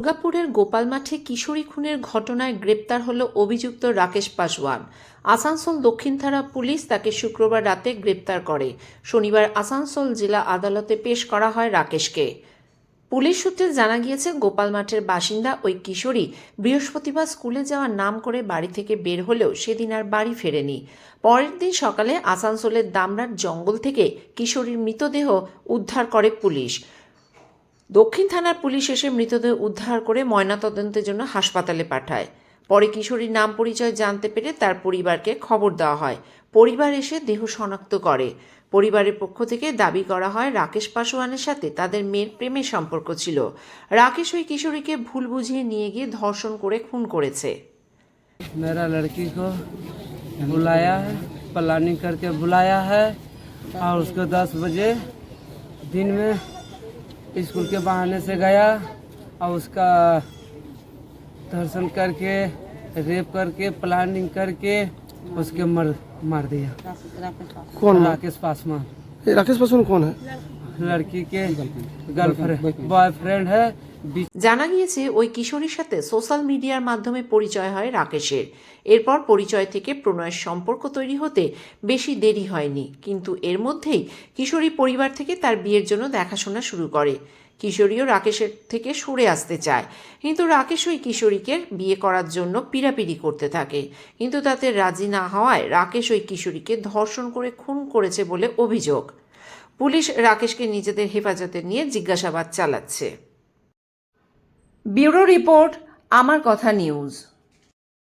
দুর্গাপুরের গোপাল মাঠে কিশোরী খুনের ঘটনায় গ্রেপ্তার হল অভিযুক্ত রাকেশ পাসওয়ান। আসানসোল দক্ষিণ থানা পুলিশ তাকে শুক্রবার রাতে গ্রেপ্তার করে। শনিবার আসানসোল জেলা আদালতে পেশ করা হয় রাকেশকে। পুলিশ সূত্রে জানা গিয়েছে গোপাল মাঠের বাসিন্দা ওই কিশোরী বৃহস্পতিবার স্কুলে যাওয়ার নাম করে বাড়ি থেকে বের হলেও সেদিন আর বাড়ি ফেরেনি। পরের দিন সকালে আসানসোলের দামরার জঙ্গল থেকে কিশোরীর মৃতদেহ উদ্ধার করে পুলিশ। দক্ষিণ থানার পুলিশ এসে মৃতদেহ উদ্ধার করে ময়নাতদন্তের জন্য হাসপাতালে পাঠায়। পরে কিশোরীর নাম পরিচয় জানতে পেরে তার পরিবারকে খবর দেওয়া হয়। পরিবার এসে দেহ শনাক্ত করে। পরিবারের পক্ষ থেকে দাবি করা হয়, রাকেশ পাশোয়ানের সাথে তাদের মেয়ের প্রেমের সম্পর্ক ছিল। রাকেশ ওই কিশোরীকে ভুল বুঝিয়ে নিয়ে গিয়ে ধর্ষণ করে খুন করেছে। মেরা লড়কি কো বুলায়া প্ল্যানিং করকে বুলায়া হ্যাঁ আর উসকো বজে দিন মে स्कूल के बहाने से गया और उसका दर्शन करके रेप करके प्लानिंग करके उसके मर मार दिया। कौन राकेश पासवान। राकेश पासवान कौन है? लड़की के गर्लफ्रेंड बॉयफ्रेंड है। জানা গিয়েছে, ওই কিশোরীর সাথে সোশ্যাল মিডিয়ার মাধ্যমে পরিচয় হয় রাকেশের। এরপর পরিচয় থেকে প্রণয়ের সম্পর্ক তৈরি হতে বেশি দেরি হয়নি। কিন্তু এর মধ্যেই কিশোরী পরিবার থেকে তার বিয়ের জন্য দেখাশোনা শুরু করে। কিশোরীও রাকেশের থেকে সরে আসতে চায়। কিন্তু রাকেশ ওই কিশোরীকে বিয়ে করার জন্য পিড়াপিড়ি করতে থাকে। কিন্তু তাতে রাজি না হওয়ায় রাকেশ ওই কিশোরীকে ধর্ষণ করে খুন করেছে বলে অভিযোগ। পুলিশ রাকেশকে নিজেদের হেফাজতে নিয়ে জিজ্ঞাসাবাদ চালাচ্ছে। ব্যুরো রিপোর্ট আমার কথা নিউজ।